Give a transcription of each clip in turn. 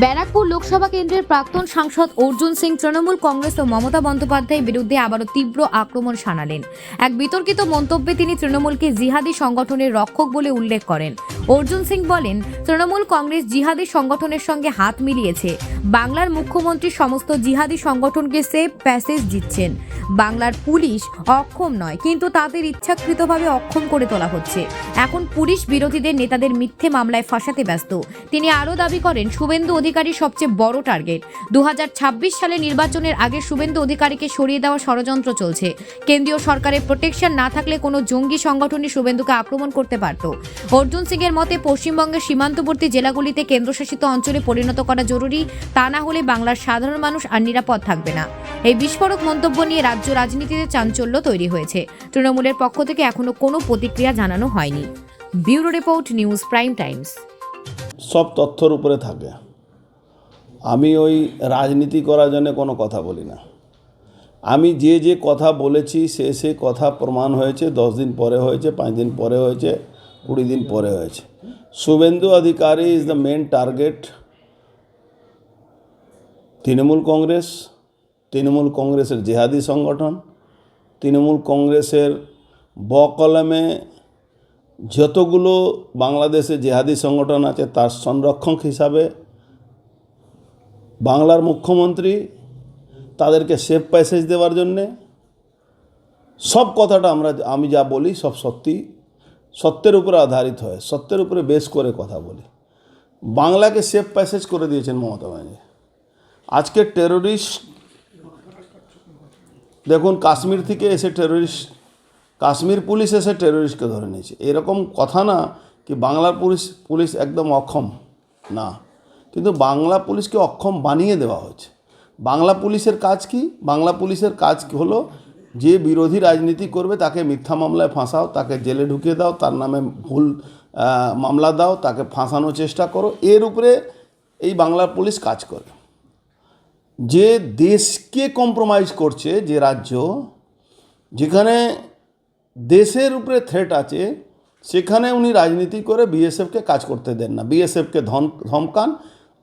ব্যারাকপুর লোকসভা কেন্দ্রের প্রাক্তন সাংসদ অর্জুন সিং তৃণমূল কংগ্রেস ও মমতা বন্দ্যোপাধ্যায়ের বিরুদ্ধে আবারও তীব্র আক্রমণ শানালেন। এক বিতর্কিত মন্তব্যে তিনি তৃণমূলকে জিহাদি সংগঠনের রক্ষক বলে উল্লেখ করেন। অর্জুন সিং বলেন, তৃণমূল কংগ্রেস জিহাদি সংগঠনের সঙ্গে হাত মিলিয়েছে। বাংলার মুখ্যমন্ত্রী সমস্ত জিহাদি সংগঠনকে সেফ প্যাসেজ দিচ্ছেন। বাংলার পুলিশ অক্ষম নয়, কিন্তু তাদের ইচ্ছাকৃতভাবে অক্ষম করে তোলা হচ্ছে। এখন পুলিশ বিরোধীদের নেতাদের মিথ্যে মামলায় ফাঁসাতে ব্যস্ত। তিনি আরও দাবি করেন, শুভেন্দু অধিকারী সবচেয়ে বড় টার্গেট দু হাজার ছাব্বিশ সালে নির্বাচনের আগে শুভেন্দু অধিকারীকে সরিয়ে দেওয়ার ষড়যন্ত্র চলছে। কেন্দ্রীয় সরকারের প্রোটেকশন না থাকলে কোনো জঙ্গি সংগঠনই শুভেন্দুকে আক্রমণ করতে পারত। অর্জুন সিং এর মতে পশ্চিমবঙ্গের সীমান্তবর্তী জেলাগুলিতে কেন্দ্রশাসিত অঞ্চলে পরিণত করা জরুরি, তা না হলে বাংলার সাধারণ মানুষ আর নিরাপদ থাকবে না। এই বিস্ফোরক মন্তব্য নিয়ে রাজ্য রাজনীতিতে চাঞ্চল্য তৈরি হয়েছে। তৃণমূলের পক্ষ থেকে এখনও কোনো প্রতিক্রিয়া জানানো হয়নি। Bureau report, news prime times. সব তথ্যর উপরে থাকে। আমি ওই রাজনীতি করার জন্য কোনো কথা বলি না। আমি যে যে কথা বলেছি, সে সে কথা প্রমাণ হয়েছে, দশ দিন পরে হয়েছে, পাঁচ দিন পরে হয়েছে। কুড়ি দিন পরে হয়েছে। Suvendu Adhikari is the main target Trinamool Congress, Trinamool কংগ্রেসের জেহাদি সংগঠন, তৃণমূল কংগ্রেসের ব কলমে যতগুলো বাংলাদেশে জেহাদি সংগঠন আছে তার সংরক্ষক হিসাবে বাংলার মুখ্যমন্ত্রী, তাদেরকে সেফ প্যাসেজ দেওয়ার জন্যে। সব কথাটা আমরা, আমি যা বলি সব সত্যি। সত্যের উপরে আধারিত হয়, সত্যের উপরে বেশ করে কথা বলি। বাংলাকে সেফ প্যাসেজ করে দিয়েছেন মমতা ব্যানার্জি। আজকে টেরোরিস্ট দেখুন, কাশ্মীর থেকে এসে টেরোরিস্ট কাশ্মীর পুলিশ এসে টেরোরিস্টকে ধরে নিয়েছে। এরকম কথা না কি বাংলার পুলিশ পুলিশ একদম অক্ষম? না। কিন্তু বাংলা পুলিশকে অক্ষম বানিয়ে দেওয়া হয়েছে। বাংলা পুলিশের কাজ কি? বাংলা পুলিশের কাজ হলো যে বিরোধী রাজনীতি করবে তাকে মিথ্যা মামলায় ফাঁসাও, তাকে জেলে ঢুকিয়ে দাও, তার নামে ভুল মামলা দাও, তাকে ফাঁসানোর চেষ্টা করো। এর উপরে এই বাংলার পুলিশ কাজ করে। যে দেশকে কম্প্রোমাইজ করছে, যে রাজ্য, যেখানে দেশের উপরে থ্রেট আছে, সেখানে উনি রাজনীতি করে বিএসএফকে কাজ করতে দেন না। বিএসএফকে ধন, ধমকান।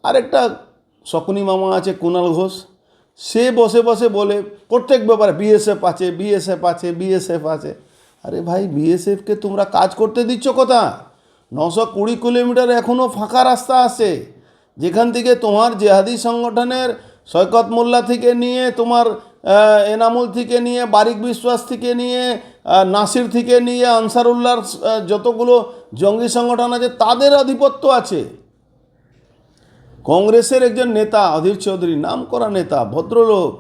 আরেকটা শকুনি মামা আছে কুণাল ঘোষ। সে বসে বসে বলে, প্রত্যেক ব্যাপারে বিএসএফ আছে বিএসএফ আছে বিএসএফ আছে। আরে ভাই বিএসএফকে তোমরা কাজ করতে দিচ্ছ কথা নশো কুড়ি কিলোমিটার এখনও ফাঁকা রাস্তা আছে। যেখান থেকে তোমার জেহাদি সংগঠনের সৈকত মোল্লা থেকে নিয়ে, তোমার এনামুল থেকে নিয়ে, বারিক বিশ্বাস থেকে নিয়ে নাসির থেকে নিয়ে, আনসারুল্লাহর যতগুলো জঙ্গি সংগঠন আছে, তাদের আধিপত্য আছে। কংগ্রেসের একজন নেতা অধীর চৌধুরী নাম করা নেতা, ভদ্রলোক,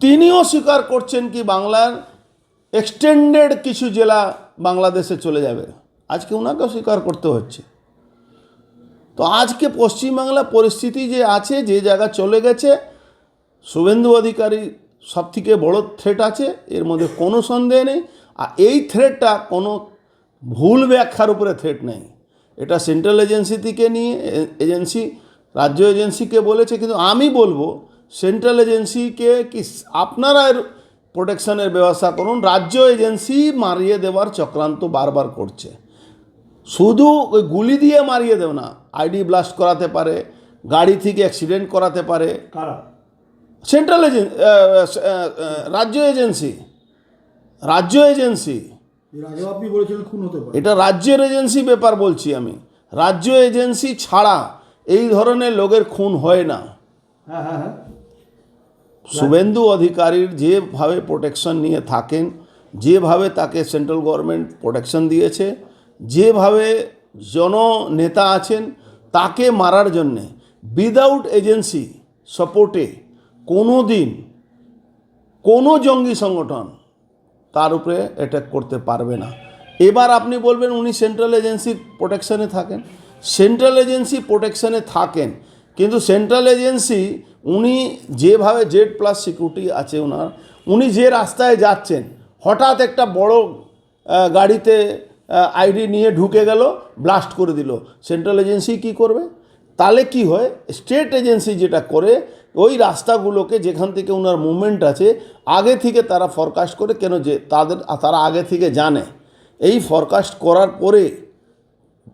তিনিও স্বীকার করছেন কি বাংলার এক্সটেন্ডেড কিছু জেলা বাংলাদেশে চলে যাবে। আজকে ওনাকেও স্বীকার করতে হচ্ছে। তো আজকে পশ্চিমবাংলা পরিস্থিতি যে আছে, যে জায়গা চলে গেছে, শুভেন্দু অধিকারী সব থেকে বড় থ্রেট আছে, এর মধ্যে কোনো সন্দেহ নেই। আর এই থ্রেটটা কোনো ভুল ব্যাখ্যার উপরে থ্রেট নেই। এটা সেন্ট্রাল এজেন্সি থেকে নিয়ে এজেন্সি রাজ্য এজেন্সিকে বলেছে কিন্তু আমি বলব সেন্ট্রাল এজেন্সিকে কি আপনারা এর প্রোটেকশনের ব্যবস্থা করুন রাজ্য এজেন্সি মারিয়ে দেওয়ার চক্রান্ত বারবার করছে। শুধু ওই গুলি দিয়ে মারিয়ে দেও না আইডি ব্লাস্ট করাতে পারে গাড়ি থেকে অ্যাক্সিডেন্ট করাতে পারে। সেন্ট্রাল এজেন্সি রাজ্য এজেন্সি রাজ্য এজেন্সি আপনি বলেছিলেন খুন হতে পারে। এটা রাজ্যের এজেন্সি ব্যাপার বলছি আমি। রাজ্য এজেন্সি ছাড়া এই ধরনের লোকের খুন হয় না। হ্যাঁ হ্যাঁ হ্যাঁ। শুভেন্দু অধিকারীর যেভাবে প্রোটেকশন নিয়ে থাকেন যেভাবে তাকে সেন্ট্রাল গভর্নমেন্ট প্রোটেকশন দিয়েছে যেভাবে জননেতা আছেন তাকে মারার জন্যে উইদাউট এজেন্সি সাপোর্টে কোনো দিন কোনো জঙ্গি সংগঠন তার উপরে অ্যাটাক করতে পারবে না। এবার আপনি বলবেন উনি সেন্ট্রাল এজেন্সির প্রোটেকশনে থাকেন। সেন্ট্রাল এজেন্সি প্রোটেকশনে থাকেন, কিন্তু সেন্ট্রাল এজেন্সি উনি যেভাবে জেড প্লাস সিকিউরিটি আছে ওনার উনি যে রাস্তায় যাচ্ছেন, হঠাৎ একটা বড় গাড়িতে আইডি নিয়ে ঢুকে গেল ব্লাস্ট করে দিল। সেন্ট্রাল এজেন্সি কি করবে? তাহলে কি হয়? স্টেট এজেন্সি যেটা করে ওই রাস্তাগুলোকে যেখান থেকে ওনার মুভমেন্ট আছে আগে থেকে তারা ফরকাস্ট করে কেন যে তাদের তারা আগে থেকে জানে। এই ফরকাস্ট করার পরে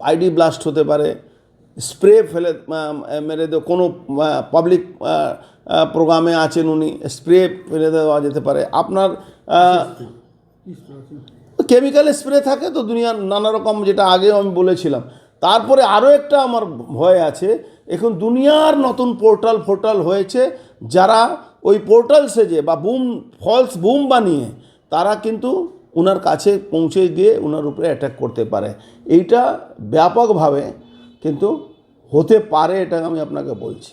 আইডি ব্লাস্ট হতে পারে স্প্রে ফেলে মেরে দেওয়া কোনো পাবলিক প্রোগ্রামে আছেন উনি স্প্রে ফেলে দেওয়া যেতে পারে। আপনার? কেমিক্যাল স্প্রে থাকে তো দুনিয়ার নানা রকম যেটা আগেও আমি বলেছিলাম। তারপরে আরও একটা আমার ভয় আছে। এখন দুনিয়ার নতুন পোর্টাল ফোর্টাল হয়েছে যারা ওই পোর্টাল সেজে বা বুম ফলস বুম বানিয়ে তারা কিন্তু ওনার কাছে পৌঁছে গিয়ে ওনার উপরে অ্যাটাক করতে পারে। এইটা ব্যাপকভাবে কিন্তু হতে পারে এটা আমি আপনাকে বলছি।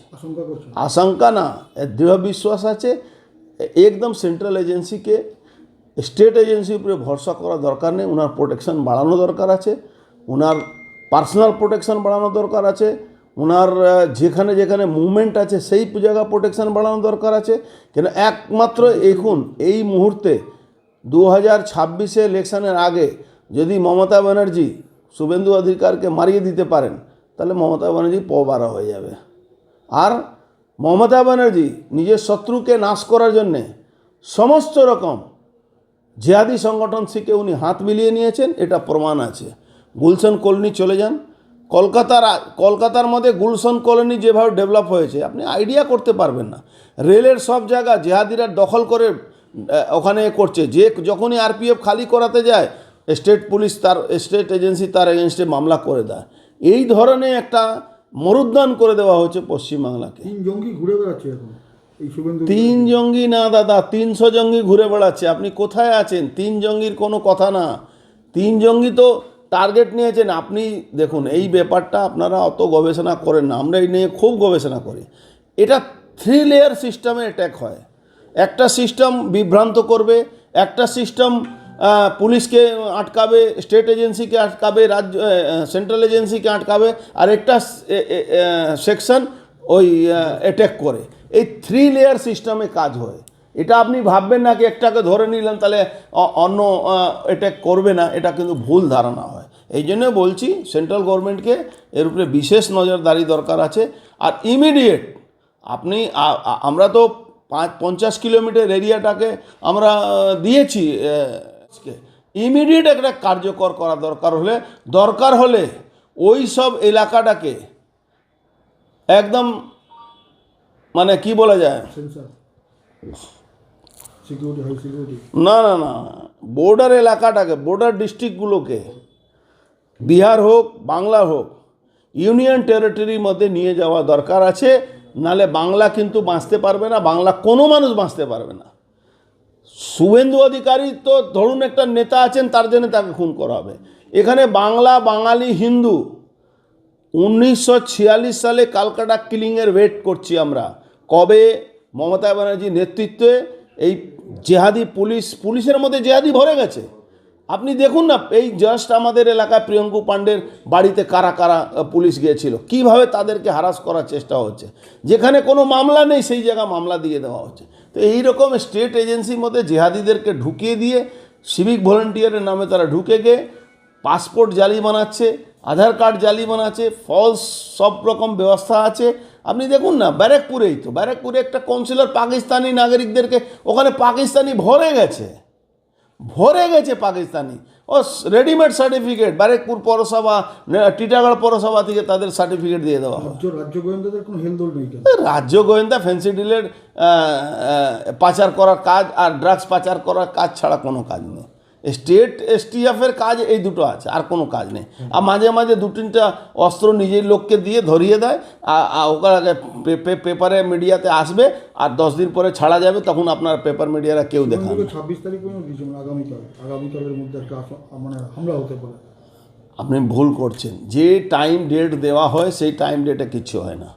আশঙ্কা না দৃঢ় বিশ্বাস আছে। একদম সেন্ট্রাল এজেন্সিকে স্টেট এজেন্সির উপরে ভরসা করা দরকার নেই ওনার প্রোটেকশন বাড়ানো দরকার আছে। ওনার পার্সোনাল প্রোটেকশন বাড়ানো দরকার আছে ওনার যেখানে যেখানে মুভমেন্ট আছে, সেই জায়গা প্রোটেকশন বাড়ানো দরকার আছে। কেন, একমাত্র এখন এই মুহূর্তে দু হাজার ছাব্বিশে ইলেকশনের আগে যদি মমতা ব্যানার্জি শুভেন্দু অধিকারকে মারিয়ে দিতে পারেন, তাহলে মমতা ব্যানার্জি পবারা হয়ে যাবে। আর মমতা ব্যানার্জি নিজের শত্রুকে নাশ করার জন্যে সমস্ত রকম জেহাদি সংগঠন থেকে উনি হাত মিলিয়ে নিয়েছেন, এটা প্রমাণ আছে। গুলশন কলোনি চলে যান। কলকাতার কলকাতার মধ্যে গুলশন কলোনি যেভাবে ডেভেলপ হয়েছে আপনি আইডিয়া করতে পারবেন না। রেলের সব জায়গা জেহাদিরা দখল করে ওখানে করছে। যে যখনই আরপিএফ খালি করাতে যায় স্টেট পুলিশ তার স্টেট এজেন্সি তার এগেনস্টে মামলা করে দেয়। এই ধরনের একটা মরুদ্যান করে দেওয়া হচ্ছে পশ্চিমবাংলাকে। তিন জঙ্গি ঘুরে বেড়াচ্ছে এখন তিন জঙ্গি না দাদা তিনশো জঙ্গি ঘুরে বেড়াচ্ছে। আপনি কোথায় আছেন? তিন জঙ্গির কোনো কথা না। তিন জঙ্গি তো টার্গেট নিয়েছেন, আপনি দেখুন, এই ব্যাপারটা আপনারা অত গবেষণা করেন না, আমরা এই নিয়ে খুব গবেষণা করি। এটা থ্রি লেয়ার সিস্টেমে অ্যাট্যাক হয়। একটা সিস্টেম বিভ্রান্ত করবে, একটা সিস্টেম পুলিশকে আটকাবে স্টেট এজেন্সিকে আটকাবে, রাজ্য সেন্ট্রাল এজেন্সিকে আটকাবে, আর একটা সেকশন ওই অ্যাট্যাক করে। এই থ্রি লেয়ার সিস্টেমে কাজ হয়। এটা আপনি ভাববেন না কি একটাকে ধরে নিলেন, তাহলে অন্য এটা করবে না, এটা কিন্তু ভুল ধারণা হয়। এই জন্য বলছি সেন্ট্রাল গভর্নমেন্টকে এর উপরে বিশেষ নজরদারি দরকার আছে। আর ইমিডিয়েট আপনি আমরা তো পাঁচ, পঞ্চাশ কিলোমিটার এরিয়াটাকে আমরা দিয়েছি ইমিডিয়েট একটা কার্যকর করা দরকার হলে দরকার হলে ওই সব এলাকাটাকে একদম মানে কি বলা যায়? না না না। বর্ডার এলাকাটাকে বর্ডার ডিস্ট্রিক্টগুলোকে বিহার হোক, বাংলা হোক ইউনিয়ন টেরিটরির মধ্যে নিয়ে যাওয়া দরকার আছে। নালে বাংলা কিন্তু বাঁচতে পারবে না, বাংলা কোনো মানুষ বাঁচতে পারবে না। শুভেন্দু অধিকারী তো ধরুন একটা নেতা আছেন, তার জন্য তাকে খুন করা হবে। এখানে বাংলা, বাঙালি, হিন্দু, উনিশশো সালে কালকাটা কিলিংয়ের ওয়েট করছি আমরা। কবে? মমতা ব্যানার্জির নেতৃত্বে এই জেহাদি পুলিশ, পুলিশের মধ্যে জেহাদি ভরে গেছে। আপনি দেখুন না, এই জাস্ট আমাদের এলাকায় প্রিয়ঙ্কু পাণ্ডের বাড়িতে কারা কারা পুলিশ গিয়েছিল। কীভাবে তাদেরকে হারাস করার চেষ্টা হচ্ছে? যেখানে কোনো মামলা নেই, সেই জায়গা মামলা দিয়ে দেওয়া হচ্ছে। তো এই রকম স্টেট এজেন্সির মধ্যে জেহাদিদেরকে ঢুকিয়ে দিয়ে সিভিক ভলেন্টিয়ারের নামে তারা ঢুকে গিয়ে পাসপোর্ট জালি বানাচ্ছে, আধার কার্ড জালি বানাচ্ছে ফলস সব রকম ব্যবস্থা আছে। আপনি দেখুন না ব্যারাকপুরেই তো ব্যারাকপুরে একটা কাউন্সিলর পাকিস্তানি নাগরিকদেরকে ওখানে পাকিস্তানি ভরে গেছে। ভরে গেছে পাকিস্তানি। ও রেডিমেড সার্টিফিকেট ব্যারাকপুর পৌরসভা টিটাগড় পৌরসভা থেকে তাদের সার্টিফিকেট দিয়ে দেওয়া হয়। রাজ্য রাজ্য গোয়েন্দাদের কোনো হেলদোল নেই রাজ্য গোয়েন্দা ফ্যান্সি ডিলের পাচার করার কাজ আর ড্রাগস পাচার করার কাজ ছাড়া কোনো কাজ নেই। স্টেট এসটিএফের কাজ এই দুটো আছে আর কোনো কাজ নেই। আর মাঝে মাঝে দু তিনটা অস্ত্র নিজের লোককে দিয়ে ধরিয়ে দেয় আর ওখানে পেপারে মিডিয়াতে আসবে আর দশ দিন পরে ছাড়া যাবে তখন আপনার পেপার মিডিয়ারা কেউ দেখাবে ছাব্বিশ তারিখ মানে আগামীকাল আগামীকালের মধ্যে একটা মানে হামলা হতে পারে। আপনি ভুল করছেন। যে টাইম ডেট দেওয়া হয় সেই টাইম ডেটে কিছু হয় না।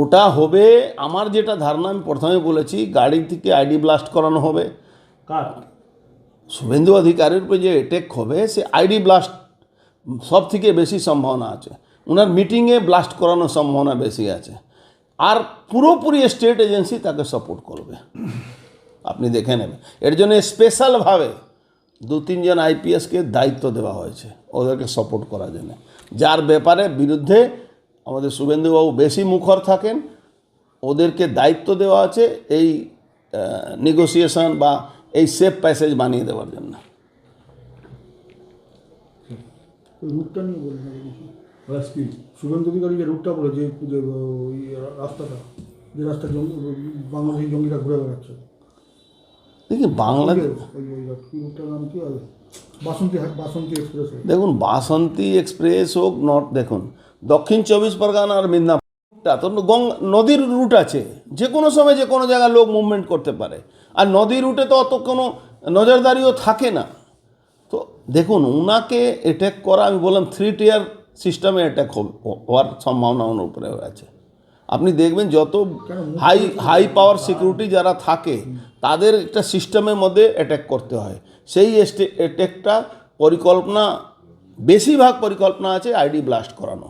ওটা হবে আমার যেটা ধারণা আমি প্রথমে বলেছি গাড়ি থেকে আইডি ব্লাস্ট করানো হবে। কার? শুভেন্দু অধিকারীর উপরে যে অ্যাটেক হবে, সে আইডি ব্লাস্ট সব থেকে বেশি সম্ভাবনা আছে। ওনার মিটিংয়ে ব্লাস্ট করানোর সম্ভাবনা বেশি আছে। আর পুরোপুরি স্টেট এজেন্সি তাকে সাপোর্ট করবে। আপনি দেখে নেবেন। এর জন্য স্পেশালভাবে দু তিনজন আইপিএসকে দায়িত্ব দেওয়া হয়েছে ওদেরকে সাপোর্ট করার জন্য। যার ব্যাপারে বিরুদ্ধে আমাদের শুভেন্দুবাবু বেশি মুখর থাকেন। ওদেরকে দায়িত্ব দেওয়া আছে এই নেগোসিয়েশন বা এই সেফ প্যাসেজ বানিয়ে দেওয়ার জন্য। রুটটা নিয়ে বলুন শুভেন্দু অধিকারী যে রুটটা বলে যে ওই রাস্তাটা যে রাস্তা জঙ্গি বাংলাদেশি জঙ্গিরা ঘুরে বেড়াচ্ছে। দেখি বাংলাদেশ দেখুন বাসন্তী এক্সপ্রেস হোক নর্থ দেখুন দক্ষিণ চব্বিশ পরগনা আর মিদনাপুরটা তো গঙ্গা নদীর রুট আছে। যে কোনো সময় যে কোনো জায়গায় লোক মুভমেন্ট করতে পারে। আর নদী রুটে তো অত কোনো নজরদারিও থাকে না। তো দেখুন ওনাকে অ্যাটাক করা আমি বললাম থ্রি টিয়ার সিস্টেমে অ্যাটাক হওয়ার সম্ভাবনা ওনার উপরে আছে। আপনি দেখবেন যত হাই হাই পাওয়ার সিকিউরিটি যারা থাকে তাদের একটা সিস্টেমের মধ্যে অ্যাটাক করতে হয়। সেই অ্যাটেকটা পরিকল্পনা বেশিরভাগ পরিকল্পনা আছে আইডি ব্লাস্ট করানো।